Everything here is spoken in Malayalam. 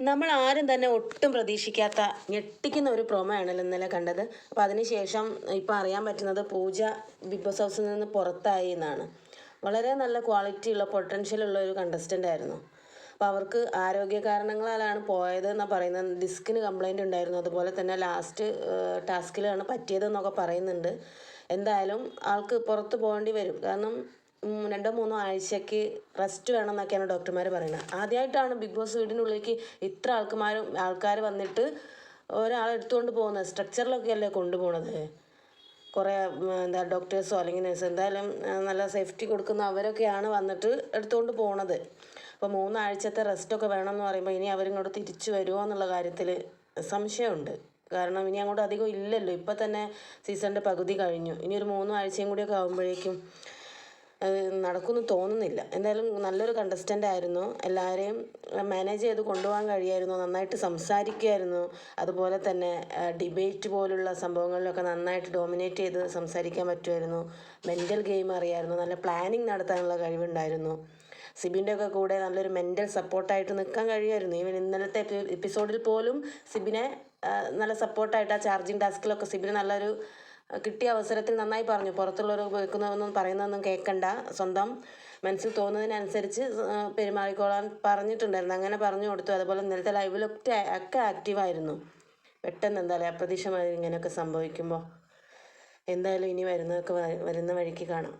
നമ്മൾ ആരും തന്നെ ഒട്ടും പ്രതീക്ഷിക്കാത്ത ഞെട്ടിക്കുന്ന ഒരു പ്രൊമോ ആണല്ലോ ഇന്നലെ കണ്ടത്. അപ്പോൾ അതിനുശേഷം ഇപ്പോൾ അറിയാൻ പറ്റുന്നത് പൂജ ബിഗ് ബോസ് ഹൗസിൽ നിന്ന് പുറത്തായി എന്നാണ്. വളരെ നല്ല ക്വാളിറ്റി ഉള്ള പൊട്ടൻഷ്യൽ ഉള്ള ഒരു കണ്ടസ്റ്റന്റ് ആയിരുന്നു. അപ്പോൾ അവർക്ക് ആരോഗ്യ കാരണങ്ങളാലാണ് പോയത് എന്നാണ് പറയുന്നത്. ഡിസ്കിന് കംപ്ലൈന്റ് ഉണ്ടായിരുന്നു. അതുപോലെ തന്നെ ലാസ്റ്റ് ടാസ്കിലാണ് പറ്റിയതെന്നൊക്കെ പറയുന്നുണ്ട്. എന്തായാലും ആൾക്ക് പുറത്ത് പോകേണ്ടി വരും. കാരണം രണ്ടോ മൂന്നോ ആഴ്ചയ്ക്ക് റെസ്റ്റ് വേണം എന്നൊക്കെയാണ് ഡോക്ടർമാർ പറയുന്നത്. ആദ്യമായിട്ടാണ് ബിഗ് ബോസ് വീടിനുള്ളിലേക്ക് ഇത്ര ആൾക്കാരും ആൾക്കാർ വന്നിട്ട് ഒരാളെ എടുത്തുകൊണ്ട് പോകുന്നത്. സ്ട്രക്ചറിലൊക്കെ അല്ലേ കൊണ്ടുപോകുന്നത് കുറേ എന്താ ഡോക്ടേഴ്സോ അല്ലെങ്കിൽ നഴ്സ് എന്തായാലും നല്ല സേഫ്റ്റി കൊടുക്കുന്ന അവരൊക്കെയാണ് വന്നിട്ട് എടുത്തുകൊണ്ട് പോണത്. അപ്പോൾ മൂന്നാഴ്ചത്തെ റെസ്റ്റൊക്കെ വേണമെന്ന് പറയുമ്പോൾ ഇനി അവരിങ്ങോട്ട് തിരിച്ചു വരുമോ എന്നുള്ള കാര്യത്തിൽ സംശയമുണ്ട്. കാരണം ഇനി അങ്ങോട്ട് അധികം ഇല്ലല്ലോ. ഇപ്പം തന്നെ സീസണിന്റെ പകുതി കഴിഞ്ഞു. ഇനി ഒരു മൂന്ന് ആഴ്ചയും കൂടിയൊക്കെ ആകുമ്പോഴേക്കും നടക്കുമെന്ന് തോന്നുന്നില്ല. എന്തായാലും നല്ലൊരു കണ്ടസ്റ്റന്റ് ആയിരുന്നു. എല്ലാവരെയും മാനേജ് ചെയ്ത് കൊണ്ടുപോകാൻ കഴിയായിരുന്നു. നന്നായിട്ട് സംസാരിക്കുമായിരുന്നു. അതുപോലെ തന്നെ ഡിബേറ്റ് പോലുള്ള സംഭവങ്ങളിലൊക്കെ നന്നായിട്ട് ഡോമിനേറ്റ് ചെയ്ത് സംസാരിക്കാൻ പറ്റുമായിരുന്നു. മെന്റൽ ഗെയിം അറിയായിരുന്നു. നല്ല പ്ലാനിങ് നടത്താനുള്ള കഴിവുണ്ടായിരുന്നു. സിബിന്റെ ഒക്കെ കൂടെ നല്ലൊരു മെന്റൽ സപ്പോർട്ടായിട്ട് നിൽക്കാൻ കഴിയുമായിരുന്നു. ഈവൻ ഇന്നലത്തെ എപ്പിസോഡിൽ പോലും സിബിനെ നല്ല സപ്പോർട്ടായിട്ട് ആ ചാർജിങ് ടാസ്കിലൊക്കെ സിബിന് നല്ലൊരു കിട്ടിയ അവസരത്തിൽ നന്നായി പറഞ്ഞു. പുറത്തുള്ളവർ ഉപയോഗിക്കുന്നതൊന്നും പറയുന്നതൊന്നും കേൾക്കണ്ട സ്വന്തം മനസ്സിൽ തോന്നുന്നതിനനുസരിച്ച് പെരുമാറിക്കോളാൻ പറഞ്ഞിട്ടുണ്ടായിരുന്നു. അങ്ങനെ പറഞ്ഞു കൊടുത്തു. അതുപോലെ ഇന്നലത്തെ ലൈവിലൊക്കെ ഒക്കെ ആക്റ്റീവായിരുന്നു പെട്ടെന്ന് എന്താ പറയുക അപ്രതീക്ഷമായി ഇങ്ങനെയൊക്കെ സംഭവിക്കുമ്പോൾ എന്തായാലും ഇനി വരുന്നതൊക്കെ വരുന്ന വഴിക്ക് കാണാം.